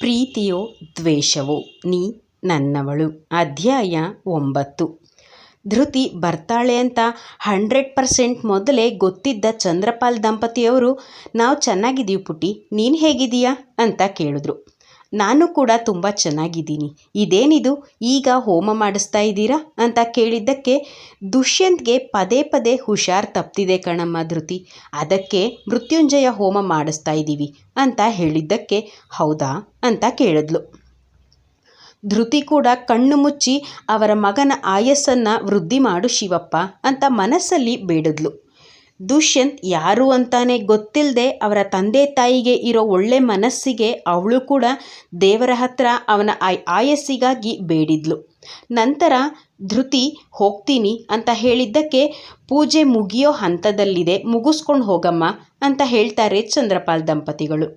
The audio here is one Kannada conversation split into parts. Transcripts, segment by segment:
ಪ್ರೀತಿಯೋ ದ್ವೇಷವೋ ನೀ ನನ್ನವಳು. ಅಧ್ಯಾಯ ಒಂಬತ್ತು. ಧೃತಿ ಬರ್ತಾಳೆ ಅಂತ ಹಂಡ್ರೆಡ್ ಪರ್ಸೆಂಟ್ ಮೊದಲೇ ಗೊತ್ತಿದ್ದ ಚಂದ್ರಪಾಲ್ ದಂಪತಿಯವರು, ನಾವು ಚೆನ್ನಾಗಿದ್ದೀವಿ ಪುಟ್ಟಿ. ನೀನು ಹೇಗಿದ್ದೀಯಾ? ಅಂತ ಕೇಳಿದ್ರು. ನಾನು ಕೂಡ ತುಂಬ ಚೆನ್ನಾಗಿದ್ದೀನಿ. ಇದೇನಿದು? ಈಗ ಹೋಮ ಮಾಡಿಸ್ತಾ ಇದ್ದೀರಾ? ಅಂತ ಕೇಳಿದ್ದಕ್ಕೆ ದುಷ್ಯಂತ್ಗೆ ಪದೇ ಪದೇ ಹುಷಾರ್ ತಪ್ತಿದೆ ಕಣಮ್ಮ ಧೃತಿ. ಅದಕ್ಕೆ ಮೃತ್ಯುಂಜಯ ಹೋಮ ಮಾಡಿಸ್ತಾ ಇದ್ದೀವಿ ಅಂತ ಹೇಳಿದ್ದಕ್ಕೆ ಹೌದಾ ಅಂತ ಕೇಳಿದ್ಲು. ಧೃತಿ ಕೂಡ ಕಣ್ಣು ಮುಚ್ಚಿ ಅವರ ಮಗನ ಆಯಸ್ಸನ್ನು ವೃದ್ಧಿ ಮಾಡು ಶಿವಪ್ಪ ಅಂತ ಮನಸ್ಸಲ್ಲಿ ಬೇಡಿದ್ಲು. ದುಷ್ಯಂತ್ ಯಾರು ಅಂತಾನೆ ಗೊತ್ತಿಲ್ಲದೆ ಅವರ ತಂದೆ ತಾಯಿಗೆ ಇರೋ ಒಳ್ಳೆ ಮನಸ್ಸಿಗೆ ಅವಳು ಕೂಡ ದೇವರ ಹತ್ರ ಅವನ ಆಯ್ ಆಯಸ್ಸಿಗಾಗಿ ಬೇಡಿದ್ಲು. ನಂತರ, ಧೃತಿ, ಹೋಗ್ತೀನಿ ಅಂತ ಹೇಳಿದ್ದಕ್ಕೆ ಪೂಜೆ ಮುಗಿಯೋ ಹಂತದಲ್ಲಿದೆ, ಮುಗಿಸ್ಕೊಂಡು ಹೋಗಮ್ಮ ಅಂತ ಹೇಳ್ತಾರೆ ಚಂದ್ರಪಾಲ್ ದಂಪತಿಗಳು.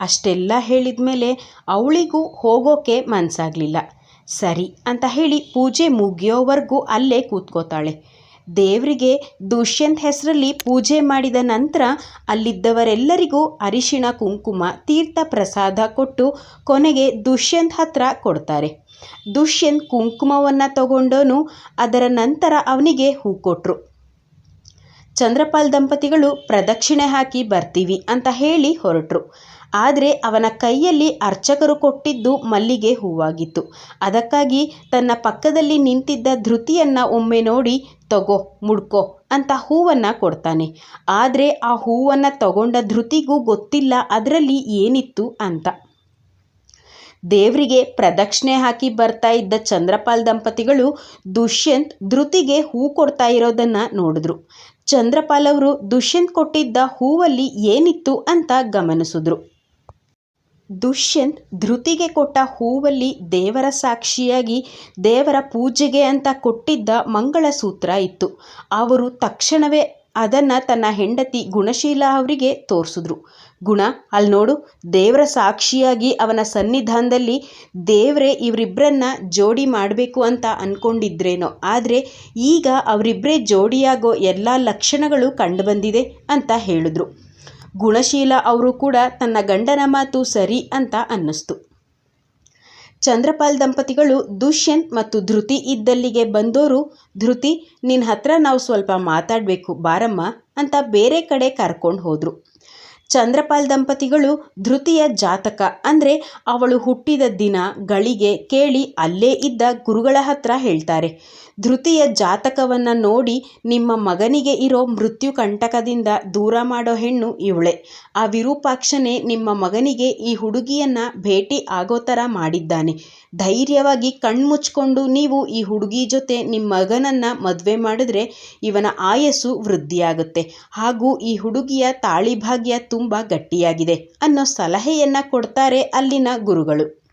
ಅಷ್ಟೆಲ್ಲ ಹೇಳಿದ ಮೇಲೆ ಅವಳಿಗೂ ಹೋಗೋಕೆ ಮನಸ್ಸಾಗಲಿಲ್ಲ ಸರಿ ಅಂತ ಹೇಳಿ ಪೂಜೆ ಮುಗಿಯೋವರೆಗೂ ಅಲ್ಲೇ ಕೂತ್ಕೋತಾಳೆ. ದೇವರಿಗೆ ದುಷ್ಯಂತ್ ಹೆಸರಲ್ಲಿ ಪೂಜೆ ಮಾಡಿದ ನಂತರ ಅಲ್ಲಿದ್ದವರೆಲ್ಲರಿಗೂ ಅರಿಶಿಣ ಕುಂಕುಮ, ತೀರ್ಥ ಪ್ರಸಾದ ಕೊಟ್ಟು ಕೊನೆಗೆ ದುಷ್ಯಂತ್ ಹತ್ರ ಕೊಡ್ತಾರೆ. ದುಷ್ಯಂತ್ ಕುಂಕುಮವನ್ನು ತಗೊಂಡೋನು, ಅದರ ನಂತರ ಅವನಿಗೆ ಹೂ ಕೊಟ್ಟರು ಚಂದ್ರಪಾಲ್ ದಂಪತಿಗಳು ಪ್ರದಕ್ಷಿಣೆ ಹಾಕಿ ಬರ್ತೀವಿ ಅಂತ ಹೇಳಿ ಹೊರಟರು. ಆದರೆ ಅವನ ಕೈಯಲ್ಲಿ ಅರ್ಚಕರು ಕೊಟ್ಟಿದ್ದು ಮಲ್ಲಿಗೆ ಹೂವಾಗಿತ್ತು. ಅದಕ್ಕಾಗಿ ತನ್ನ ಪಕ್ಕದಲ್ಲಿ ನಿಂತಿದ್ದ ಧೃತಿಯನ್ನು ಒಮ್ಮೆ ನೋಡಿ, ತಗೋ, ಮುಡ್ಕೋ ಅಂತ ಹೂವನ್ನು ಕೊಡ್ತಾನೆ. ಆದರೆ ಆ ಹೂವನ್ನು ತಗೊಂಡ ಧೃತಿಗೂ ಗೊತ್ತಿಲ್ಲ ಅದರಲ್ಲಿ ಏನಿತ್ತು ಅಂತ. ದೇವರಿಗೆ ಪ್ರದಕ್ಷಿಣೆ ಹಾಕಿ ಬರ್ತಾ ಇದ್ದ ಚಂದ್ರಪಾಲ್ ದಂಪತಿಗಳು ದುಷ್ಯಂತ್ ಧೃತಿಗೆ ಹೂ ಕೊಡ್ತಾ ಇರೋದನ್ನು ನೋಡಿದ್ರು. ಚಂದ್ರಪಾಲ್ ಅವರು ದುಷ್ಯಂತ್ ಕೊಟ್ಟಿದ್ದ ಹೂವಲ್ಲಿ ಏನಿತ್ತು ಅಂತ ಗಮನಿಸಿದ್ರು. ದುಷ್ಯಂತ್ ಧೃತಿಗೆ ಕೊಟ್ಟ ಹೂವಲ್ಲಿ ದೇವರ ಸಾಕ್ಷಿಯಾಗಿ ದೇವರ ಪೂಜೆಗೆ ಅಂತ ಕೊಟ್ಟಿದ್ದ ಮಂಗಳಸೂತ್ರ ಇತ್ತು. ಅವರು ತಕ್ಷಣವೇ ಅದನ್ನು ತನ್ನ ಹೆಂಡತಿ ಗುಣಶೀಲ ಅವರಿಗೆ ತೋರಿಸಿದ್ರು. ಗುಣ, ಅಲ್ಲಿ ನೋಡು, ದೇವರ ಸಾಕ್ಷಿಯಾಗಿ ಅವನ ಸನ್ನಿಧಾನದಲ್ಲಿ ದೇವರೇ ಇವರಿಬ್ಬರನ್ನ ಜೋಡಿ ಮಾಡಬೇಕು ಅಂತ ಅಂದ್ಕೊಂಡಿದ್ರೇನೋ ಆದರೆ ಈಗ ಅವರಿಬ್ಬರೇ ಜೋಡಿಯಾಗೋ ಎಲ್ಲ ಲಕ್ಷಣಗಳು ಕಂಡುಬಂದಿದೆ ಅಂತ ಹೇಳಿದ್ರು. ಗುಣಶೀಲ ಅವರು ಕೂಡ ತನ್ನ ಗಂಡನ ಮಾತು ಸರಿ ಅಂತ ಅನ್ನಿಸ್ತು. ಚಂದ್ರಪಾಲ್ ದಂಪತಿಗಳು ದುಷ್ಯಂತ್ ಮತ್ತು ಧೃತಿ ಇದ್ದಲ್ಲಿಗೆ ಬಂದೋರು, ಧೃತಿ ನಿನ್ನ ಹತ್ರ ನಾವು ಸ್ವಲ್ಪ ಮಾತಾಡಬೇಕು, ಬಾರಮ್ಮ ಅಂತ ಬೇರೆ ಕಡೆ ಕರ್ಕೊಂಡು ಹೋದರು. ಚಂದ್ರಪಾಲ್ ದಂಪತಿಗಳು ಧೃತಿಯ ಜಾತಕ. ಅಂದರೆ ಅವಳು ಹುಟ್ಟಿದ ದಿನ ಗಳಿಗೆ ಕೇಳಿ ಅಲ್ಲೇ ಇದ್ದ ಗುರುಗಳ ಹತ್ರ ಹೇಳ್ತಾರೆ. ಧೃತಿಯ ಜಾತಕವನ್ನು ನೋಡಿ ನಿಮ್ಮ ಮಗನಿಗೆ ಇರೋ ಮೃತ್ಯು ಕಂಟಕದಿಂದ ದೂರ ಮಾಡೋ ಹೆಣ್ಣು ಇವಳೆ. ಆ ವಿರೂಪಾಕ್ಷನೇ ನಿಮ್ಮ ಮಗನಿಗೆ ಈ ಹುಡುಗಿಯನ್ನು ಭೇಟಿ ಆಗೋ ಥರ ಮಾಡಿದ್ದಾನೆ. ಧೈರ್ಯವಾಗಿ ಕಣ್ಮುಚ್ಕೊಂಡು ನೀವು ಈ ಹುಡುಗಿ ಜೊತೆ ನಿಮ್ಮ ಮಗನನ್ನು ಮದುವೆ ಮಾಡಿದ್ರೆ ಇವನ ಆಯಸ್ಸು ವೃದ್ಧಿಯಾಗುತ್ತೆ. ಹಾಗೂ ಈ ಹುಡುಗಿಯ ತಾಳಿಭಾಗ್ಯ ತುಂಬ ಗಟ್ಟಿಯಾಗಿದೆ ಅನ್ನೋ ಸಲಹೆಯನ್ನು ಕೊಡ್ತಾರೆ ಅಲ್ಲಿನ ಗುರುಗಳು.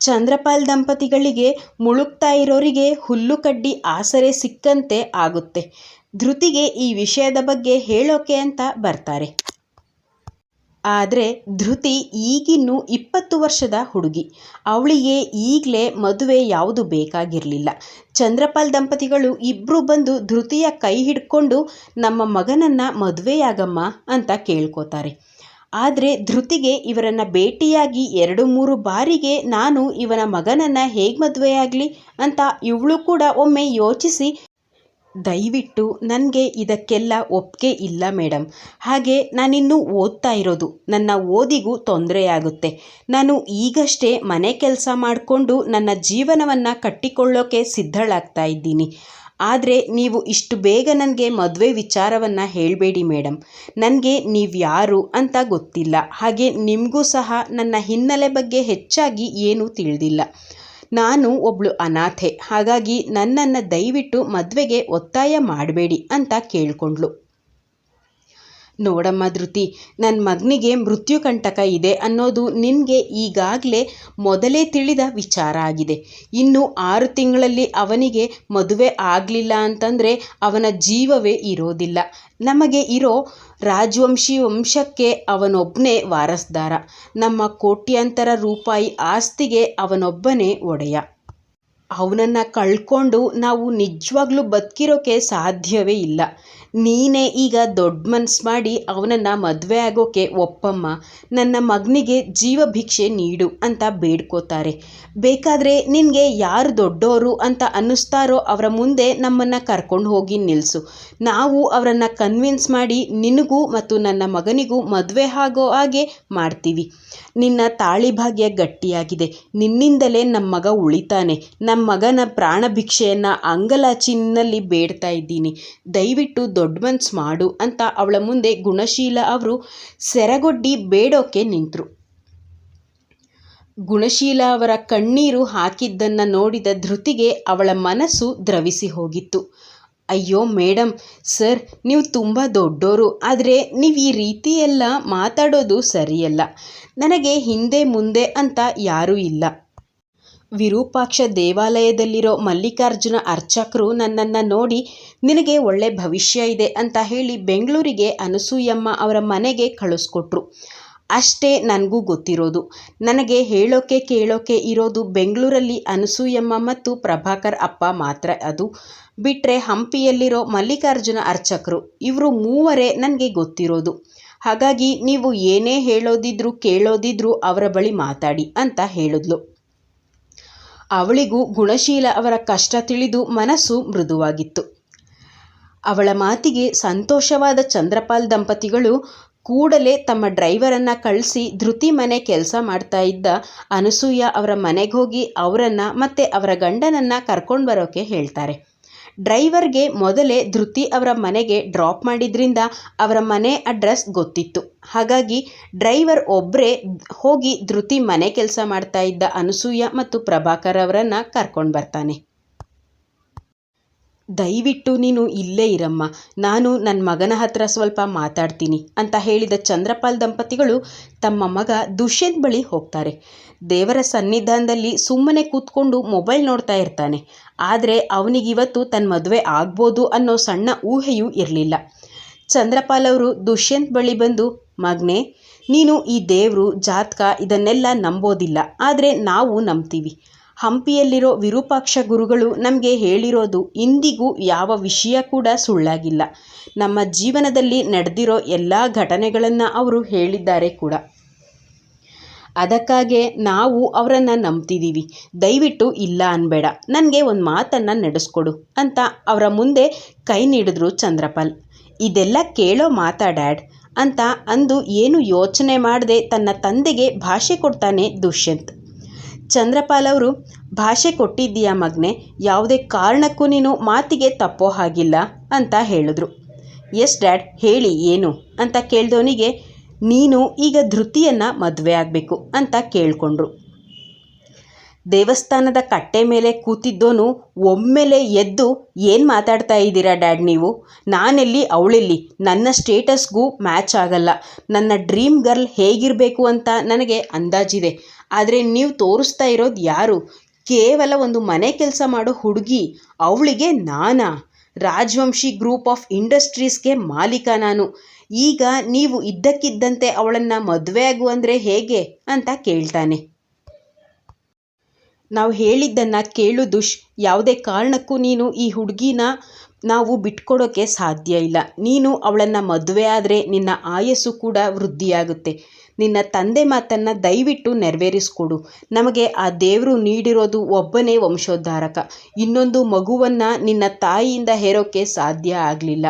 ಚಂದ್ರಪಾಲ್ ದಂಪತಿಗಳಿಗೆ ಮುಳುಗ್ತಾ ಇರೋರಿಗೆ ಹುಲ್ಲು ಕಡ್ಡಿ ಆಸರೆ ಸಿಕ್ಕಂತೆ ಆಗುತ್ತೆ. ಧೃತಿಗೆ ಈ ವಿಷಯದ ಬಗ್ಗೆ ಹೇಳೋಕೆ ಅಂತ ಬರ್ತಾರೆ. ಆದರೆ ಧೃತಿ ಈಗಿನ್ನೂ ಇಪ್ಪತ್ತು ವರ್ಷದ ಹುಡುಗಿ. ಅವಳಿಗೆ ಈಗಲೇ ಮದುವೆ ಯಾವುದು ಬೇಕಾಗಿರಲಿಲ್ಲ. ಚಂದ್ರಪಾಲ್ ದಂಪತಿಗಳು ಇಬ್ಬರು ಬಂದು ಧೃತಿಯ ಕೈ ಹಿಡ್ಕೊಂಡು, ನಮ್ಮ ಮಗನನ್ನು ಮದುವೆಯಾಗಮ್ಮ ಅಂತ ಕೇಳ್ಕೋತಾರೆ. ಆದರೆ ಧೃತಿಗೆ ಇವರನ್ನು ಭೇಟಿಯಾಗಿ ಎರಡು ಮೂರು ಬಾರಿಗೆ ನಾನು ಇವನ ಮಗನನ್ನು ಹೇಗೆ ಮದುವೆಯಾಗಲಿ ಅಂತ ಇವಳು ಕೂಡ ಒಮ್ಮೆ ಯೋಚಿಸಿ ದಯವಿಟ್ಟು ನನಗೆ ಇದಕ್ಕೆಲ್ಲ ಒಪ್ಪಿಗೆ ಇಲ್ಲ ಮೇಡಮ್ ಹಾಗೆ ನಾನಿನ್ನೂ ಓದ್ತಾ ಇರೋದು. ನನ್ನ ಓದಿಗೂ ತೊಂದರೆಯಾಗುತ್ತೆ. ನಾನು ಈಗಷ್ಟೇ ಮನೆ ಕೆಲಸ ಮಾಡಿಕೊಂಡು ನನ್ನ ಜೀವನವನ್ನು ಕಟ್ಟಿಕೊಳ್ಳೋಕೆ ಸಿದ್ಧಳಾಗ್ತಾ ಇದ್ದೀನಿ. ಆದರೆ ನೀವು ಇಷ್ಟು ಬೇಗ ನನಗೆ ಮದುವೆ ವಿಚಾರವನ್ನು ಹೇಳಬೇಡಿ ಮೇಡಮ್ ನನಗೆ ನೀವು ಯಾರು ಅಂತ ಗೊತ್ತಿಲ್ಲ. ಹಾಗೆ ನಿಮಗೂ ಸಹ ನನ್ನ ಹಿನ್ನೆಲೆ ಬಗ್ಗೆ ಹೆಚ್ಚಾಗಿ ಏನೂ ತಿಳಿದಿಲ್ಲ. ನಾನು ಒಬ್ಬಳು ಅನಾಥೆ ಹಾಗಾಗಿ ನನ್ನನ್ನು ದಯವಿಟ್ಟು ಮದುವೆಗೆ ಒತ್ತಾಯ ಮಾಡಬೇಡಿ ಅಂತ ಕೇಳಿಕೊಂಡ್ಳು. ನೋಡಮ್ಮ ಧೃತಿ ನನ್ನ ಮಗನಿಗೆ ಮೃತ್ಯುಕಂಟಕ ಇದೆ ಅನ್ನೋದು ನಿನಗೆ ಈಗಾಗಲೇ ಮೊದಲೇ ತಿಳಿದ ವಿಚಾರ ಆಗಿದೆ. ಇನ್ನು ಆರು ತಿಂಗಳಲ್ಲಿ ಅವನಿಗೆ ಮದುವೆ ಆಗಲಿಲ್ಲ ಅಂತಂದರೆ ಅವನ ಜೀವವೇ ಇರೋದಿಲ್ಲ. ನಮಗೆ ಇರೋ ರಾಜವಂಶಿ ವಂಶಕ್ಕೆ ಅವನೊಬ್ಬನೇ ವಾರಸ್ದಾರ. ನಮ್ಮ ಕೋಟ್ಯಂತರ ರೂಪಾಯಿ ಆಸ್ತಿಗೆ ಅವನೊಬ್ಬನೇ ಒಡೆಯ. ಅವನನ್ನು ಕಳ್ಕೊಂಡು ನಾವು ನಿಜವಾಗ್ಲೂ ಬದುಕಿರೋಕೆ ಸಾಧ್ಯವೇ ಇಲ್ಲ. ನೀನೇ ಈಗ ದೊಡ್ಡ ಮನ್ಸು ಮಾಡಿ ಅವನನ್ನು ಮದುವೆ ಆಗೋಕೆ ಒಪ್ಪಮ್ಮ. ನನ್ನ ಮಗನಿಗೆ ಜೀವ ಭಿಕ್ಷೆ ನೀಡು ಅಂತ ಬೇಡ್ಕೋತಾರೆ. ಬೇಕಾದರೆ ನಿನಗೆ ಯಾರು ದೊಡ್ಡೋರು ಅಂತ ಅನ್ನಿಸ್ತಾರೋ ಅವರ ಮುಂದೆ ನಮ್ಮನ್ನು ಕರ್ಕೊಂಡು ಹೋಗಿ ನಿಲ್ಲಿಸು ನಾವು ಅವರನ್ನು ಕನ್ವಿನ್ಸ್ ಮಾಡಿ ನಿನಗೂ ಮತ್ತು ನನ್ನ ಮಗನಿಗೂ ಮದುವೆ ಆಗೋ ಹಾಗೆ ಮಾಡ್ತೀವಿ. ನಿನ್ನ ತಾಳಿ ಭಾಗ್ಯ ಗಟ್ಟಿಯಾಗಿದೆ. ನಿನ್ನಿಂದಲೇ ನಮ್ಮ ಮಗ ಉಳಿತಾನೆ. ನಮ್ಮ ಮಗನ ಪ್ರಾಣ ಭಿಕ್ಷೆಯನ್ನು ಅಂಗಲಾಚಿನಲ್ಲಿ ಬೇಡ್ತಾ ಇದ್ದೀನಿ. ದಯವಿಟ್ಟು ದೊಡ್ಡ ಮನ್ಸು ಮಾಡು ಅಂತ ಅವಳ ಮುಂದೆ ಗುಣಶೀಲ ಅವರು ಸೆರಗೊಡ್ಡಿ ಬೇಡೋಕೆ ನಿಂತರು. ಗುಣಶೀಲ ಅವರ ಕಣ್ಣೀರು ಹಾಕಿದ್ದನ್ನು ನೋಡಿದ ಧೃತಿಗೆ ಅವಳ ಮನಸ್ಸು ದ್ರವಿಸಿ ಹೋಗಿತ್ತು. ಅಯ್ಯೋ ಮೇಡಮ್ ಸರ್, ನೀವು ತುಂಬ ದೊಡ್ಡೋರು, ಆದರೆ ನೀವು ಈ ರೀತಿಯೆಲ್ಲ ಮಾತಾಡೋದು ಸರಿಯಲ್ಲ. ನನಗೆ ಹಿಂದೆ ಮುಂದೆ ಅಂತ ಯಾರೂ ಇಲ್ಲ. ವಿರೂಪಾಕ್ಷ ದೇವಾಲಯದಲ್ಲಿರೋ ಮಲ್ಲಿಕಾರ್ಜುನ ಅರ್ಚಕರು ನನ್ನನ್ನು ನೋಡಿ, ನಿನಗೆ ಒಳ್ಳೆ ಭವಿಷ್ಯ ಇದೆ ಅಂತ ಹೇಳಿ ಬೆಂಗಳೂರಿಗೆ ಅನಸೂಯಮ್ಮ ಅವರ ಮನೆಗೆ ಕಳಿಸ್ಕೊಟ್ರು. ಅಷ್ಟೇ ನನಗೂ ಗೊತ್ತಿರೋದು. ನನಗೆ ಹೇಳೋಕೆ ಕೇಳೋಕೆ ಇರೋದು ಬೆಂಗಳೂರಲ್ಲಿ ಅನಸೂಯಮ್ಮ ಮತ್ತು ಪ್ರಭಾಕರ್ ಅಪ್ಪ ಮಾತ್ರ. ಅದು ಬಿಟ್ಟರೆ ಹಂಪಿಯಲ್ಲಿರೋ ಮಲ್ಲಿಕಾರ್ಜುನ ಅರ್ಚಕರು, ಇವರು ಮೂವರೇ ನನಗೆ ಗೊತ್ತಿರೋದು. ಹಾಗಾಗಿ ನೀವು ಏನೇ ಹೇಳೋದಿದ್ರು ಕೇಳೋದಿದ್ರು ಅವರ ಬಳಿ ಮಾತಾಡಿ ಅಂತ ಹೇಳಿದ್ಲು. ಅವಳಿಗೂ ಗುಣಶೀಲ ಅವರ ಕಷ್ಟ ತಿಳಿದು ಮನಸ್ಸು ಮೃದುವಾಗಿತ್ತು. ಅವಳ ಮಾತಿಗೆ ಸಂತೋಷವಾದ ಚಂದ್ರಪಾಲ್ ದಂಪತಿಗಳು ಕೂಡಲೇ ತಮ್ಮ ಡ್ರೈವರನ್ನು ಕಳಿಸಿ ಧೃತಿ ಮನೆ ಕೆಲಸ ಮಾಡ್ತಾ ಇದ್ದ ಅನಸೂಯ ಅವರ ಮನೆಗೆ ಹೋಗಿ ಅವರನ್ನು ಮತ್ತು ಅವರ ಗಂಡನನ್ನು ಕರ್ಕೊಂಡು ಬರೋಕೆ ಹೇಳ್ತಾರೆ. ಡ್ರೈವರ್ಗೆ ಮೊದಲೇ ಧೃತಿ ಅವರ ಮನೆಗೆ ಡ್ರಾಪ್ ಮಾಡಿದ್ರಿಂದ ಅವರ ಮನೆ ಅಡ್ರೆಸ್ ಗೊತ್ತಿತ್ತು. ಹಾಗಾಗಿ ಡ್ರೈವರ್ ಒಬ್ಬರೇ ಹೋಗಿ ಧೃತಿ ಮನೆ ಕೆಲಸ ಮಾಡ್ತಾ ಇದ್ದ ಅನಸೂಯ ಮತ್ತು ಪ್ರಭಾಕರ್ ಅವರನ್ನು ಕರ್ಕೊಂಡು ಬರ್ತಾನೆ. ದಯವಿಟ್ಟು ನೀನು ಇಲ್ಲೇ ಇರಮ್ಮ. ನಾನು ನನ್ನ ಮಗನ ಹತ್ರ ಸ್ವಲ್ಪ ಮಾತಾಡ್ತೀನಿ ಅಂತ ಹೇಳಿದ ಚಂದ್ರಪಾಲ್ ದಂಪತಿಗಳು ತಮ್ಮ ಮಗ ದುಷ್ಯಂತ್ ಬಳಿ ಹೋಗ್ತಾರೆ. ದೇವರ ಸನ್ನಿಧಾನದಲ್ಲಿ ಸುಮ್ಮನೆ ಕೂತ್ಕೊಂಡು ಮೊಬೈಲ್ ನೋಡ್ತಾ ಇರ್ತಾನೆ. ಆದರೆ ಅವನಿಗಿವತ್ತು ತನ್ನ ಮದುವೆ ಆಗ್ಬೋದು ಅನ್ನೋ ಸಣ್ಣ ಊಹೆಯೂ ಇರಲಿಲ್ಲ. ಚಂದ್ರಪಾಲ್ ಅವರು ದುಷ್ಯಂತ್ ಬಳಿ ಬಂದು, ಮಗ್ನೆ, ನೀನು ಈ ದೇವರು, ಜಾತಕ ಇದನ್ನೆಲ್ಲ ನಂಬೋದಿಲ್ಲ. ಆದರೆ ನಾವು ನಂಬ್ತೀವಿ. ಹಂಪಿಯಲ್ಲಿರೋ ವಿರೂಪಾಕ್ಷ ಗುರುಗಳು ನಮಗೆ ಹೇಳಿರೋದು ಇಂದಿಗೂ ಯಾವ ವಿಷಯ ಕೂಡ ಸುಳ್ಳಾಗಿಲ್ಲ. ನಮ್ಮ ಜೀವನದಲ್ಲಿ ನಡೆದಿರೋ ಎಲ್ಲ ಘಟನೆಗಳನ್ನು ಅವರು ಹೇಳಿದ್ದಾರೆ ಕೂಡ. ಅದಕ್ಕಾಗೆ ನಾವು ಅವರನ್ನು ನಂಬ್ತಿದ್ದೀವಿ ದಯವಿಟ್ಟು ಇಲ್ಲ ಅನ್ಬೇಡ. ನನಗೆ ಒಂದು ಮಾತನ್ನು ನಡೆಸ್ಕೊಡು ಅಂತ ಅವರ ಮುಂದೆ ಕೈ ನೀಡಿದ್ರು ಚಂದ್ರಪಾಲ್. ಇದೆಲ್ಲ ಕೇಳೋ ಮಾತಾ ಡ್ಯಾಡ್ ಅಂತ ಅಂದು ಏನು ಯೋಚನೆ ಮಾಡದೆ ತನ್ನ ತಂದೆಗೆ ಭಾಷೆ ಕೊಡ್ತಾನೆ ದುಷ್ಯಂತ್. ಚಂದ್ರಪಾಲ್ ಅವರು ಭಾಷೆ ಕೊಟ್ಟಿದ್ದೀಯಾ ಮಗ್ನೆ? ಯಾವುದೇ ಕಾರಣಕ್ಕೂ ನೀನು ಮಾತಿಗೆ ತಪ್ಪೋ ಹಾಗಿಲ್ಲ ಅಂತ ಹೇಳಿದ್ರು. ಎಸ್ ಡ್ಯಾಡ್, ಹೇಳಿ ಏನು? ಅಂತ ಕೇಳಿದವನಿಗೆ, ನೀನು ಈಗ ಧೃತಿಯನ್ನು ಮದುವೆ ಆಗಬೇಕು ಅಂತ ಕೇಳಿಕೊಂಡ್ರು. ದೇವಸ್ಥಾನದ ಕಟ್ಟೆ ಮೇಲೆ ಕೂತಿದ್ದೋನು ಒಮ್ಮೆಲೆ ಎದ್ದು ಏನು ಮಾತಾಡ್ತಾ ಇದ್ದೀರಾ ಡ್ಯಾಡ್ ನೀವು? ನಾನೆಲ್ಲಿ ಅವಳೆಲ್ಲಿ? ನನ್ನ ಸ್ಟೇಟಸ್ಗೂ ಮ್ಯಾಚ್ ಆಗಲ್ಲ. ನನ್ನ ಡ್ರೀಮ್ ಗರ್ಲ್ ಹೇಗಿರಬೇಕು ಅಂತ ನನಗೆ ಅಂದಾಜಿದೆ. ಆದರೆ ನೀವು ತೋರಿಸ್ತಾ ಇರೋದು ಯಾರು? ಕೇವಲ ಒಂದು ಮನೆ ಕೆಲಸ ಮಾಡೋ ಹುಡುಗಿ, ಅವಳಿಗೆ ನಾನಾ? ರಾಜವಂಶಿ ಗ್ರೂಪ್ ಆಫ್ ಇಂಡಸ್ಟ್ರೀಸ್ಗೆ ಮಾಲೀಕ ನಾನು. ಈಗ ನೀವು ಇದ್ದಕ್ಕಿದ್ದಂತೆ ಅವಳನ್ನು ಮದುವೆ ಆಗು ಅಂದರೆ ಹೇಗೆ? ಅಂತ ಕೇಳ್ತಾನೆ. ನಾವು ಹೇಳಿದ್ದನ್ನು ಕೇಳು ದುಷ್. ಯಾವುದೇ ಕಾರಣಕ್ಕೂ ನೀನು ಈ ಹುಡುಗಿನ ನಾವು ಬಿಟ್ಕೊಡೋಕ್ಕೆ ಸಾಧ್ಯ ಇಲ್ಲ. ನೀನು ಅವಳನ್ನು ಮದುವೆ ಆದರೆ ನಿನ್ನ ಆಯಸ್ಸು ಕೂಡ ವೃದ್ಧಿಯಾಗುತ್ತೆ. ನಿನ್ನ ತಂದೆ ಮಾತನ್ನು ದಯವಿಟ್ಟು ನೆರವೇರಿಸ್ಕೊಡು. ನಮಗೆ ಆ ದೇವರು ನೀಡಿರೋದು ಒಬ್ಬನೇ ವಂಶೋದ್ಧಾರಕ. ಇನ್ನೊಂದು ಮಗುವನ್ನು ನಿನ್ನ ತಾಯಿಯಿಂದ ಹೇರೋಕ್ಕೆ ಸಾಧ್ಯ ಆಗಲಿಲ್ಲ.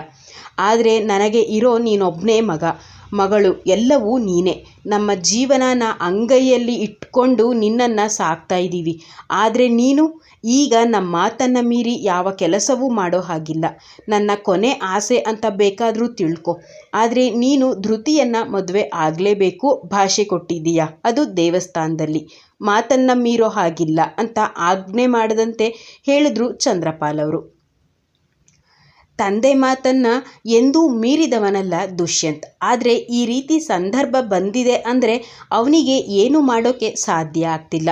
ಆದರೆ ನನಗೆ ಇರೋ ನೀನೊಬ್ಬನೇ ಮಗ. ಮಗಳು, ಎಲ್ಲವೂ ನೀನೇ. ನಮ್ಮ ಜೀವನನ ಅಂಗೈಯಲ್ಲಿ ಇಟ್ಕೊಂಡು ನಿನ್ನನ್ನು ಸಾಕ್ತಾ ಇದ್ದೀವಿ. ಆದರೆ ನೀನು, ಈಗ ನಮ್ಮ ಮಾತನ್ನು ಮೀರಿ ಯಾವ ಕೆಲಸವೂ ಮಾಡೋ ಹಾಗಿಲ್ಲ. ನನ್ನ ಕೊನೆ ಆಸೆ ಅಂತ ಬೇಕಾದರೂ ತಿಳ್ಕೊ. ಆದರೆ ನೀನು ಧೃತಿಯನ್ನು ಮದುವೆ ಆಗಲೇಬೇಕು ಭಾಷೆ ಕೊಟ್ಟಿದ್ದೀಯಾ. ಅದು ದೇವಸ್ಥಾನದಲ್ಲಿ. ಮಾತನ್ನು ಮೀರೋ ಹಾಗಿಲ್ಲ ಅಂತ ಆಜ್ಞೆ ಮಾಡದಂತೆ ಹೇಳಿದ್ರು ಚಂದ್ರಪಾಲ್ ಅವರು. ತಂದೆ ಮಾತನ್ನು ಎಂದೂ ಮೀರಿದವನಲ್ಲ ದುಷ್ಯಂತ್. ಆದರೆ ಈ ರೀತಿ ಸಂದರ್ಭ ಬಂದಿದೆ ಅಂದರೆ ಅವನಿಗೆ ಏನು ಮಾಡೋಕ್ಕೆ ಸಾಧ್ಯ ಆಗ್ತಿಲ್ಲ.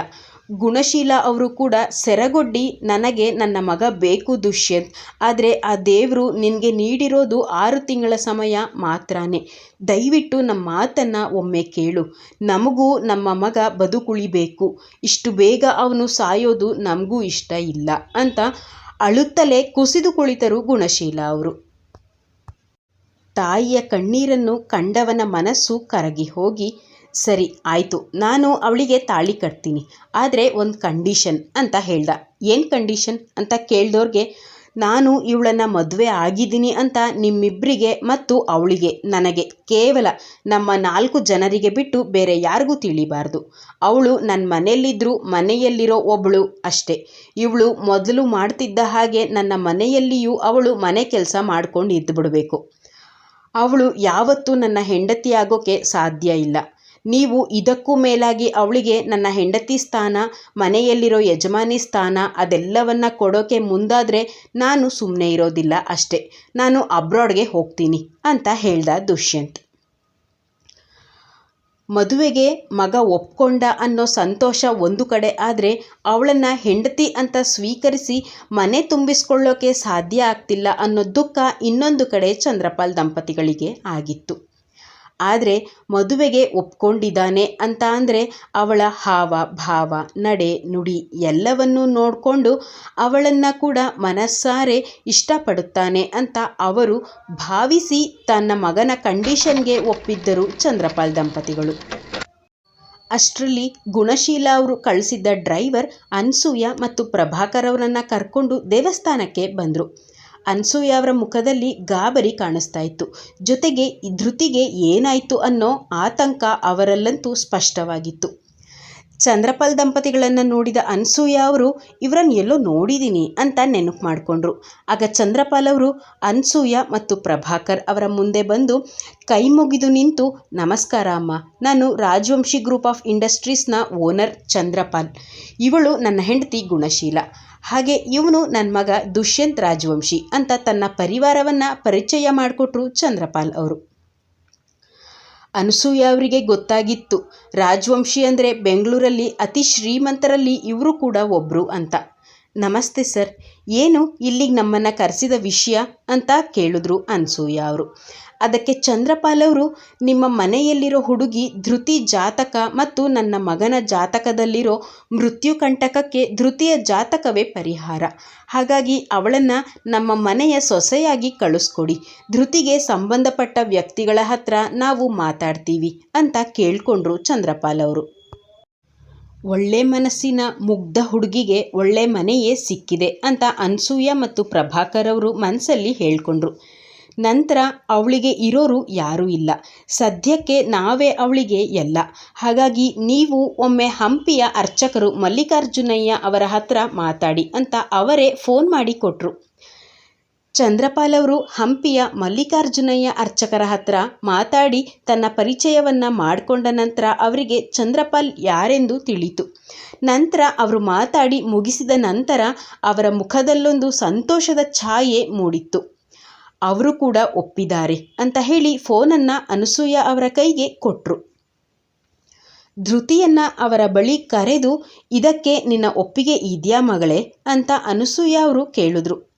ಗುಣಶೀಲ ಅವರು ಕೂಡ ಸೆರಗೊಡ್ಡಿ, ನನಗೆ ನನ್ನ ಮಗ ಬೇಕು ದುಷ್ಯಂತ್. ಆದರೆ ಆ ದೇವರು ನಿನಗೆ ನೀಡಿರೋದು ಆರು ತಿಂಗಳ ಸಮಯ ಮಾತ್ರನೇ. ದಯವಿಟ್ಟು ನಮ್ಮ ಮಾತನ್ನು ಒಮ್ಮೆ ಕೇಳು. ನಮಗೂ ನಮ್ಮ ಮಗ ಬದುಕುಳಿಬೇಕು. ಇಷ್ಟು ಬೇಗ ಅವನು ಸಾಯೋದು ನಮಗೂ ಇಷ್ಟ ಇಲ್ಲ ಅಂತ ಅಳುತ್ತಲೇ ಕುಸಿದು ಕುಳಿತರು ಗುಣಶೀಲ ಅವರು. ತಾಯಿಯ ಕಣ್ಣೀರನ್ನು ಕಂಡವನ ಮನಸ್ಸು ಕರಗಿ ಹೋಗಿ, ಸರಿ, ಆಯಿತು, ನಾನು ಅವಳಿಗೆ ತಾಳಿ ಕಟ್ತೀನಿ. ಆದರೆ ಒಂದು ಕಂಡೀಷನ್ ಅಂತ ಹೇಳ್ದ. ಏನು ಕಂಡೀಷನ್ ಅಂತ ಕೇಳಿದವ್ರಿಗೆ ನಾನು ಇವಳನ್ನ ಮದುವೆ ಆಗಿದ್ದೀನಿ ಅಂತ ನಿಮ್ಮಿಬ್ಬರಿಗೆ ಮತ್ತು ಅವಳಿಗೆ, ನನಗೆ ಕೇವಲ ನಮ್ಮ ನಾಲ್ಕು ಜನರಿಗೆ ಬಿಟ್ಟು ಬೇರೆ ಯಾರಿಗೂ ತಿಳಿಬಾರ್ದು. ಅವಳು ನನ್ನ ಮನೆಯಲ್ಲಿದ್ದರೂ ಮನೆಯಲ್ಲಿರೋ ಒಬ್ಬಳು ಅಷ್ಟೇ. ಇವಳು ಮೊದಲು ಮಾಡ್ತಿದ್ದ ಹಾಗೆ ನನ್ನ ಮನೆಯಲ್ಲಿಯೂ ಅವಳು ಮನೆ ಕೆಲಸ ಮಾಡ್ಕೊಂಡು ಇದ್ದುಬಿಡಬೇಕು ಅವಳು ಯಾವತ್ತೂ ನನ್ನ ಹೆಂಡತಿಯಾಗೋಕ್ಕೆ ಸಾಧ್ಯ ಇಲ್ಲ. ನೀವು ಇದಕ್ಕೂ ಮೇಲಾಗಿ ಅವಳಿಗೆ ನನ್ನ ಹೆಂಡತಿ ಸ್ಥಾನ, ಮನೆಯಲ್ಲಿರೋ ಯಜಮಾನಿ ಸ್ಥಾನ ಅದೆಲ್ಲವನ್ನ ಕೊಡೋಕೆ ಮುಂದಾದರೆ ನಾನು ಸುಮ್ಮನೆ ಇರೋದಿಲ್ಲ ಅಷ್ಟೇ. ನಾನು ಅಬ್ರಾಡ್ಗೆ ಹೋಗ್ತೀನಿ ಅಂತ ಹೇಳ್ದ ದುಷ್ಯಂತ್. ಮದುವೆಗೆ ಮಗ ಒಪ್ಕೊಂಡ ಅನ್ನೋ ಸಂತೋಷ ಒಂದು ಕಡೆ ಆದರೆ ಅವಳನ್ನು ಹೆಂಡತಿ ಅಂತ ಸ್ವೀಕರಿಸಿ ಮನೆ ತುಂಬಿಸ್ಕೊಳ್ಳೋಕೆ ಸಾಧ್ಯ ಆಗ್ತಿಲ್ಲ ಅನ್ನೋ ದುಃಖ ಇನ್ನೊಂದು ಕಡೆ ಚಂದ್ರಪಾಲ್ ದಂಪತಿಗಳಿಗೆ ಆಗಿತ್ತು. ಆದರೆ ಮದುವೆಗೆ ಒಪ್ಕೊಂಡಿದ್ದಾನೆ ಅಂತ ಅಂದರೆ ಅವಳ ಹಾವ, ಭಾವ, ನಡೆ, ನುಡಿ ಎಲ್ಲವನ್ನೂ ನೋಡಿಕೊಂಡು ಅವಳನ್ನು ಕೂಡ ಮನಸ್ಸಾರೆ ಇಷ್ಟಪಡುತ್ತಾನೆ ಅಂತ ಅವರು ಭಾವಿಸಿ ತನ್ನ ಮಗನ ಕಂಡೀಷನ್ಗೆ ಒಪ್ಪಿದ್ದರು ಚಂದ್ರಪಾಲ್ ದಂಪತಿಗಳು. ಅಷ್ಟರಲ್ಲಿ ಗುಣಶೀಲ ಅವರು ಕಳಿಸಿದ್ದ ಡ್ರೈವರ್ ಅನ್ಸೂಯ ಮತ್ತು ಪ್ರಭಾಕರ್ ಅವರನ್ನು ಕರ್ಕೊಂಡು ದೇವಸ್ಥಾನಕ್ಕೆ ಬಂದರು. ಅನ್ಸೂಯ ಅವರ ಮುಖದಲ್ಲಿ ಗಾಬರಿ ಕಾಣಿಸ್ತಾ ಇತ್ತು ಜೊತೆಗೆ ಧೃತಿಗೆ ಏನಾಯಿತು ಅನ್ನೋ ಆತಂಕ ಅವರಲ್ಲಂತೂ ಸ್ಪಷ್ಟವಾಗಿತ್ತು. ಚಂದ್ರಪಾಲ್ ದಂಪತಿಗಳನ್ನು ನೋಡಿದ ಅನ್ಸೂಯ ಅವರು ಇವರನ್ನು ಎಲ್ಲೋ ನೋಡಿದ್ದೀನಿ ಅಂತ ನೆನಪು ಮಾಡಿಕೊಂಡ್ರು. ಆಗ ಚಂದ್ರಪಾಲ್ ಅವರು ಅನ್ಸೂಯ ಮತ್ತು ಪ್ರಭಾಕರ್ ಅವರ ಮುಂದೆ ಬಂದು, ಕೈ ಮುಗಿದು ನಿಂತು, ನಮಸ್ಕಾರ ಅಮ್ಮ. ನಾನು ರಾಜವಂಶಿ ಗ್ರೂಪ್ ಆಫ್ ಇಂಡಸ್ಟ್ರೀಸ್ನ ಓನರ್ ಚಂದ್ರಪಾಲ್. ಇವಳು ನನ್ನ ಹೆಂಡತಿ ಗುಣಶೀಲ. ಹಾಗೆ ಇವನು ನನ್ನ ಮಗ ದುಷ್ಯಂತ್ ರಾಜವಂಶಿ ಅಂತ ತನ್ನ ಪರಿವಾರವನ್ನು ಪರಿಚಯ ಮಾಡಿಕೊಟ್ರು ಚಂದ್ರಪಾಲ್ ಅವರು. ಅನಸೂಯ ಅವರಿಗೆ ಗೊತ್ತಾಗಿತ್ತು. ರಾಜವಂಶಿ ಅಂದರೆ ಬೆಂಗಳೂರಲ್ಲಿ ಅತಿ ಶ್ರೀಮಂತರಲ್ಲಿ ಇವರು ಕೂಡ ಒಬ್ಬರು ಅಂತ. ನಮಸ್ತೆ ಸರ್, ಏನು ಇಲ್ಲಿಗೆ ನಮ್ಮನ್ನು ಕರೆಸಿದ ವಿಷಯ ಅಂತ ಕೇಳಿದ್ರು ಅನಸೂಯ ಅವರು. ಅದಕ್ಕೆ ಚಂದ್ರಪಾಲ್ ಅವರು, ನಿಮ್ಮ ಮನೆಯಲ್ಲಿರೋ ಹುಡುಗಿ ಧೃತಿ ಜಾತಕ ಮತ್ತು ನನ್ನ ಮಗನ ಜಾತಕದಲ್ಲಿರೋ ಮೃತ್ಯು ಕಂಟಕಕ್ಕೆ ಧೃತಿಯ ಜಾತಕವೇ ಪರಿಹಾರ. ಹಾಗಾಗಿ ಅವಳನ್ನು ನಮ್ಮ ಮನೆಯ ಸೊಸೆಯಾಗಿ ಕಳಿಸ್ಕೊಡಿ. ಧೃತಿಗೆ ಸಂಬಂಧಪಟ್ಟ ವ್ಯಕ್ತಿಗಳ ಹತ್ರ ನಾವು ಮಾತಾಡ್ತೀವಿ ಅಂತ ಕೇಳಿಕೊಂಡ್ರು ಚಂದ್ರಪಾಲ್ ಅವರು. ಒಳ್ಳೆ ಮನಸ್ಸಿನ ಮುಗ್ಧ ಹುಡುಗಿಗೆ ಒಳ್ಳೆ ಮನೆಯೇ ಸಿಕ್ಕಿದೆ ಅಂತ ಅನ್ಸೂಯ ಮತ್ತು ಪ್ರಭಾಕರ್ ಅವರು ಮನಸ್ಸಲ್ಲಿ ಹೇಳ್ಕೊಂಡ್ರು. ನಂತರ ಅವಳಿಗೆ ಇರೋರು ಯಾರೂ ಇಲ್ಲ. ಸದ್ಯಕ್ಕೆ ನಾವೇ ಅವಳಿಗೆ ಎಲ್ಲ. ಹಾಗಾಗಿ ನೀವು ಒಮ್ಮೆ ಹಂಪಿಯ ಅರ್ಚಕರು ಮಲ್ಲಿಕಾರ್ಜುನಯ್ಯ ಅವರ ಹತ್ರ ಮಾತಾಡಿ ಅಂತ ಅವರೇ ಫೋನ್ ಮಾಡಿ ಕೊಟ್ಟರು ಚಂದ್ರಪಾಲ್ ಅವರು ಹಂಪಿಯ ಮಲ್ಲಿಕಾರ್ಜುನಯ್ಯ ಅರ್ಚಕರ ಹತ್ರ ಮಾತಾಡಿ ತನ್ನ ಪರಿಚಯವನ್ನು ಮಾಡಿಕೊಂಡ ನಂತರ ಅವರಿಗೆ ಚಂದ್ರಪಾಲ್ ಯಾರೆಂದು ತಿಳಿತು. ನಂತರ ಅವರು ಮಾತಾಡಿ ಮುಗಿಸಿದ ನಂತರ ಅವರ ಮುಖದಲ್ಲೊಂದು ಸಂತೋಷದ ಛಾಯೆ ಮೂಡಿತ್ತು. ಅವರು ಕೂಡ ಒಪ್ಪಿದ್ದಾರೆ ಅಂತ ಹೇಳಿ ಫೋನನ್ನು ಅನಸೂಯ ಅವರ ಕೈಗೆ ಕೊಟ್ಟರು ಧೃತಿಯನ್ನು ಅವರ ಬಳಿ ಕರೆದು ಇದಕ್ಕೆ ನಿನ್ನ ಒಪ್ಪಿಗೆ ಇದೆಯಾ ಮಗಳೇ ಅಂತ ಅನಸೂಯ ಅವರು ಕೇಳಿದ್ರು.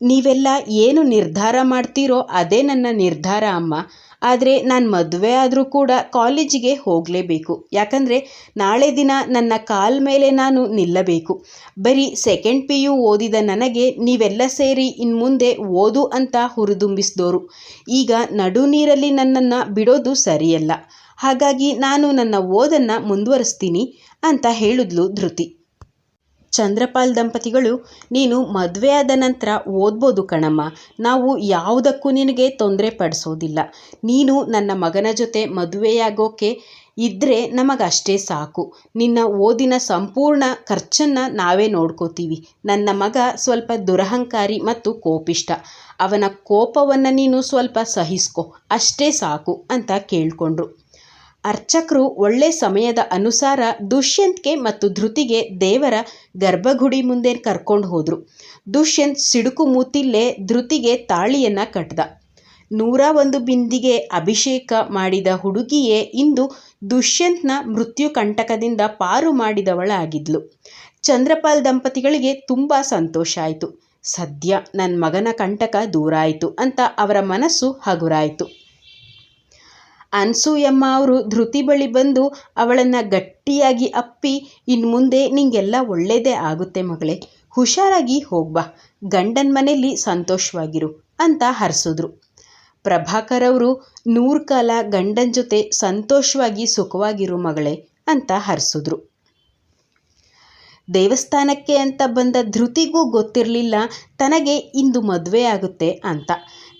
ನೀವೆಲ್ಲ ಏನು ನಿರ್ಧಾರ ಮಾಡ್ತೀರೋ ಅದೇ ನನ್ನ ನಿರ್ಧಾರ ಅಮ್ಮ. ಆದರೆ ನಾನು ಮದುವೆ ಆದರೂ ಕೂಡ ಕಾಲೇಜಿಗೆ ಹೋಗಲೇಬೇಕು. ಯಾಕಂದರೆ ನಾಳೆ ದಿನ ನನ್ನ ಕಾಲ ಮೇಲೆ ನಾನು ನಿಲ್ಲಬೇಕು. ಬರೀ ಸೆಕೆಂಡ್ ಪಿ ಯು ಓದಿದ ನನಗೆ ನೀವೆಲ್ಲ ಸೇರಿ ಇನ್ನು ಮುಂದೆ ಓದು ಅಂತ ಹುರಿದುಂಬಿಸಿದೋರು. ಈಗ ನಡು ನೀರಲ್ಲಿ ನನ್ನನ್ನು ಬಿಡೋದು ಸರಿಯಲ್ಲ. ಹಾಗಾಗಿ ನಾನು ನನ್ನ ಓದನ್ನು ಮುಂದುವರಿಸ್ತೀನಿ ಅಂತ ಹೇಳಿದ್ಲು ಧೃತಿ. ಚಂದ್ರಪಾಲ್ ದಂಪತಿಗಳು, ನೀನು ಮದುವೆ ಆದ ನಂತರ ಓದ್ಬೋದು ಕಣಮ್ಮ. ನಾವು ಯಾವುದಕ್ಕೂ ನಿನಗೆ ತೊಂದರೆ ಪಡಿಸೋದಿಲ್ಲ. ನೀನು ನನ್ನ ಮಗನ ಜೊತೆ ಮದುವೆಯಾಗೋಕೆ ಇದ್ದರೆ ನಮಗಷ್ಟೇ ಸಾಕು. ನಿನ್ನ ಓದಿನ ಸಂಪೂರ್ಣ ಖರ್ಚನ್ನು ನಾವೇ ನೋಡ್ಕೋತೀವಿ. ನನ್ನ ಮಗ ಸ್ವಲ್ಪ ದುರಹಂಕಾರಿ ಮತ್ತು ಕೋಪಿಷ್ಟ ಅವನ ಕೋಪವನ್ನು ನೀನು ಸ್ವಲ್ಪ ಸಹಿಸ್ಕೊ. ಅಷ್ಟೇ ಸಾಕು ಅಂತ ಕೇಳಿಕೊಂಡ್ರು. ಅರ್ಚಕರು ಒಳ್ಳೆ ಸಮಯದ ಅನುಸಾರ ದುಷ್ಯಂತ್ಗೆ ಮತ್ತು ಧೃತಿಗೆ ದೇವರ ಗರ್ಭಗುಡಿ ಮುಂದೆ ಕರ್ಕೊಂಡು ಹೋದರು. ದುಷ್ಯಂತ್ ಸಿಡುಕು ಮೂತಿಲ್ಲೇ ಧೃತಿಗೆ ತಾಳಿಯನ್ನು ಕಟ್ದ. ನೂರ ಒಂದು ಬಿಂದಿಗೆ ಅಭಿಷೇಕ ಮಾಡಿದ ಹುಡುಗಿಯೇ ಇಂದು ದುಷ್ಯಂತ್ನ ಮೃತ್ಯು ಕಂಟಕದಿಂದ ಪಾರು ಮಾಡಿದವಳಾಗಿದ್ಲು. ಚಂದ್ರಪಾಲ್ ದಂಪತಿಗಳಿಗೆ ತುಂಬ ಸಂತೋಷ ಆಯಿತು. ಸದ್ಯ ನನ್ನ ಮಗನ ಕಂಟಕ ದೂರ ಆಯಿತು ಅಂತ ಅವರ ಮನಸ್ಸು ಹಗುರಾಯಿತು. ಅನ್ಸೂಯಮ್ಮ ಅವರು ಧೃತಿ ಬಳಿ ಬಂದು ಅವಳನ್ನು ಗಟ್ಟಿಯಾಗಿ ಅಪ್ಪಿ ಇನ್ನು ಮುಂದೆ ನಿಂಗೆಲ್ಲ ಒಳ್ಳೆಯದೇ ಆಗುತ್ತೆ ಮಗಳೇ. ಹುಷಾರಾಗಿ ಹೋಗ್ಬಾ ಗಂಡನ ಮನೆಯಲ್ಲಿ ಸಂತೋಷವಾಗಿರು ಅಂತ ಹರಿಸಿದ್ರು. ಪ್ರಭಾಕರ್ ಅವರು, ನೂರು ಕಾಲ ಗಂಡನ ಜೊತೆ ಸಂತೋಷವಾಗಿ ಸುಖವಾಗಿರು ಮಗಳೇ ಅಂತ ಹರಿಸಿದ್ರು. ದೇವಸ್ಥಾನಕ್ಕೆ ಅಂತ ಬಂದ ಧೃತಿಗೂ ಗೊತ್ತಿರಲಿಲ್ಲ, ತನಗೆ ಇಂದು ಮದುವೆ ಆಗುತ್ತೆ ಅಂತ.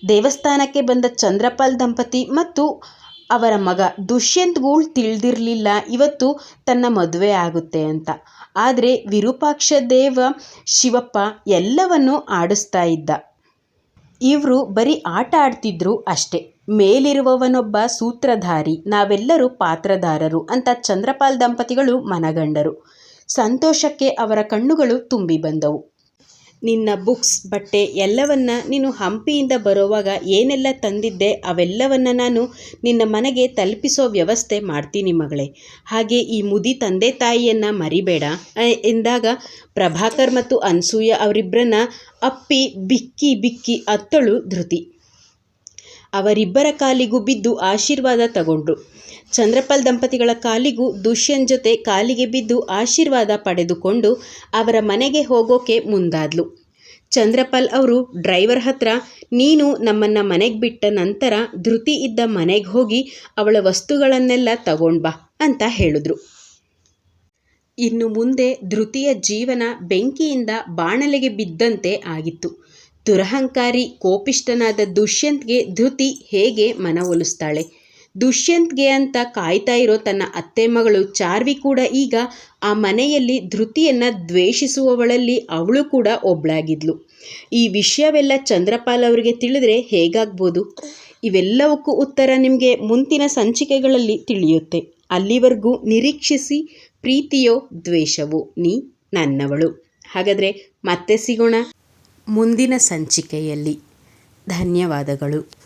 ದೇವಸ್ಥಾನಕ್ಕೆ ಬಂದ ಚಂದ್ರಪಾಲ್ ದಂಪತಿ ಮತ್ತು ಅವರ ಮಗ ದುಷ್ಯಂತ್ಗೂ ತಿಳಿದಿರಲಿಲ್ಲ, ಇವತ್ತು ತನ್ನ ಮದುವೆ ಆಗುತ್ತೆ ಅಂತ. ಆದರೆ ವಿರೂಪಾಕ್ಷ ದೇವ ಶಿವಪ್ಪ ಎಲ್ಲವನ್ನು ಆಡಿಸ್ತಾ ಇದ್ದ. ಇವರು ಬರೀ ಆಟ ಆಡ್ತಿದ್ರು ಅಷ್ಟೇ. ಮೇಲಿರುವವನೊಬ್ಬ ಸೂತ್ರಧಾರಿ, ನಾವೆಲ್ಲರೂ ಪಾತ್ರಧಾರರು ಅಂತ ಚಂದ್ರಪಾಲ್ ದಂಪತಿಗಳು ಮನಗಂಡರು. ಸಂತೋಷಕ್ಕೆ ಅವರ ಕಣ್ಣುಗಳು ತುಂಬಿ ಬಂದವು. ನಿನ್ನ ಬುಕ್ಸ್, ಬಟ್ಟೆ ಎಲ್ಲವನ್ನ ನೀನು ಹಂಪಿಯಿಂದ ಬರೋವಾಗ ಏನೆಲ್ಲ ತಂದಿದ್ದೆ ಅವೆಲ್ಲವನ್ನ ನಾನು ನಿನ್ನ ಮನೆಗೆ ತಲುಪಿಸೋ ವ್ಯವಸ್ಥೆ ಮಾಡ್ತೀನಿ ಮಗಳೇ. ಹಾಗೆ ಈ ಮುದಿ ತಂದೆ ತಾಯಿಯನ್ನು ಮರಿಬೇಡ. ಎಂದಾಗ ಪ್ರಭಾಕರ್ ಮತ್ತು ಅನ್ಸೂಯ ಅವರಿಬ್ಬರನ್ನ ಅಪ್ಪಿ, ಬಿಕ್ಕಿ ಬಿಕ್ಕಿ ಅತ್ತಳು ಧೃತಿ. ಅವರಿಬ್ಬರ ಕಾಲಿಗೂ ಬಿದ್ದು ಆಶೀರ್ವಾದ ತಗೊಂಡ್ರು. ಚಂದ್ರಪಾಲ್ ದಂಪತಿಗಳ ಕಾಲಿಗೂ ದುಷ್ಯನ್ ಜೊತೆ ಕಾಲಿಗೆ ಬಿದ್ದು ಆಶೀರ್ವಾದ ಪಡೆದುಕೊಂಡು ಅವರ ಮನೆಗೆ ಹೋಗೋಕೆ ಮುಂದಾದ್ಲು. ಚಂದ್ರಪಾಲ್ ಅವರು, ಡ್ರೈವರ್ ಹತ್ರ ನೀನು ನಮ್ಮನ್ನು ಮನೆಗೆ ಬಿಟ್ಟ ನಂತರ ಧೃತಿ ಇದ್ದ ಮನೆಗೆ ಹೋಗಿ ಅವಳ ವಸ್ತುಗಳನ್ನೆಲ್ಲ ತಗೊಂಡ್ ಬಾ ಅಂತ ಹೇಳಿದ್ರು. ಇನ್ನು ಮುಂದೆ ಧೃತಿಯ ಜೀವನ ಬೆಂಕಿಯಿಂದ ಬಾಣಲೆಗೆ ಬಿದ್ದಂತೆ ಆಗಿತ್ತು. ದುರಹಂಕಾರಿ ಕೋಪಿಷ್ಟನಾದ ದುಷ್ಯಂತ್ಗೆ ಧೃತಿ ಹೇಗೆ ಮನವೊಲಿಸ್ತಾಳೆ? ದುಷ್ಯಂತ್ಗೆ ಅಂತ ಕಾಯ್ತಾ ಇರೋ ತನ್ನ ಅತ್ತೆ ಮಗಳು ಚಾರ್ವಿ ಕೂಡ ಈಗ ಆ ಮನೆಯಲ್ಲಿ ಧೃತಿಯನ್ನು ದ್ವೇಷಿಸುವವಳಲ್ಲಿ ಅವಳು ಕೂಡ ಒಬ್ಳಾಗಿದ್ಲು. ಈ ವಿಷಯವೆಲ್ಲ ಚಂದ್ರಪಾಲ್ ಅವರಿಗೆ ತಿಳಿದ್ರೆ ಹೇಗಾಗ್ಬೋದು? ಇವೆಲ್ಲವಕ್ಕೂ ಉತ್ತರ ನಿಮಗೆ ಮುಂದಿನ ಸಂಚಿಕೆಗಳಲ್ಲಿ ತಿಳಿಯುತ್ತೆ. ಅಲ್ಲಿವರೆಗೂ ನಿರೀಕ್ಷಿಸಿ ಪ್ರೀತಿಯೋ ದ್ವೇಷವೋ ನೀ ನನ್ನವಳು. ಹಾಗಾದರೆ ಮತ್ತೆ ಸಿಗೋಣ. ಮುಂದಿನ ಸಂಚಿಕೆಯಲ್ಲಿ. ಧನ್ಯವಾದಗಳು.